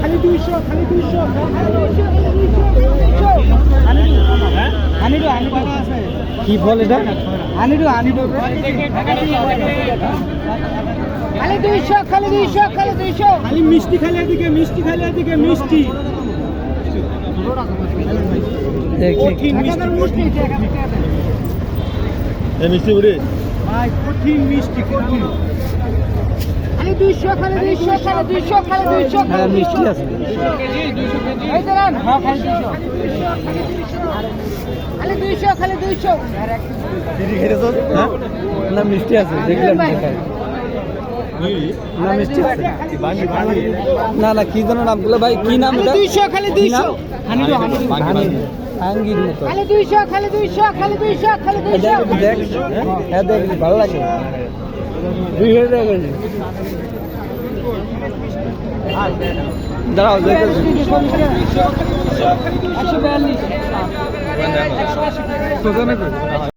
খালি দুইশো খালি দুইশো খালি দুইশো কি ফল এটা? আনিডু আনিডু খালি দুইশো খালি দুইশো খালি দুইশো। খালি মিষ্টি খালি এদিকে মিষ্টি খালি এদিকে মিষ্টি। মিষ্টি। এই মিষ্টি বুড়ি ভাই কঠিন মিষ্টি কঠিন। খালি দুইশো খালি দুইশো খালি দুইশো খালি দুইশো খালি মিষ্টি আছে। এই দাঁড়ান হ্যাঁ খালি দুইশো। খালি দুইশো খালি দুইশো। দিদি খেয়েছ হ্যাঁ? না মিষ্টি আছে দেখলাম না মিষ্টি আছে। না না কি যেন নাম ভাই কি নাম খালি এটা? দুইশো খালি দুইশো। হানিডু বাঙি, বাঙি। আঙ্গির মতো। খালি দুইশো খালি দুইশো খালি দুইশো খালি এই দুইশো। দেখ দেখ। হ্যাঁ দেখ ভালো লাগে। দুই হাজার টাকা কেজি দাঁড়াও একশো বিয়াল্লিশ।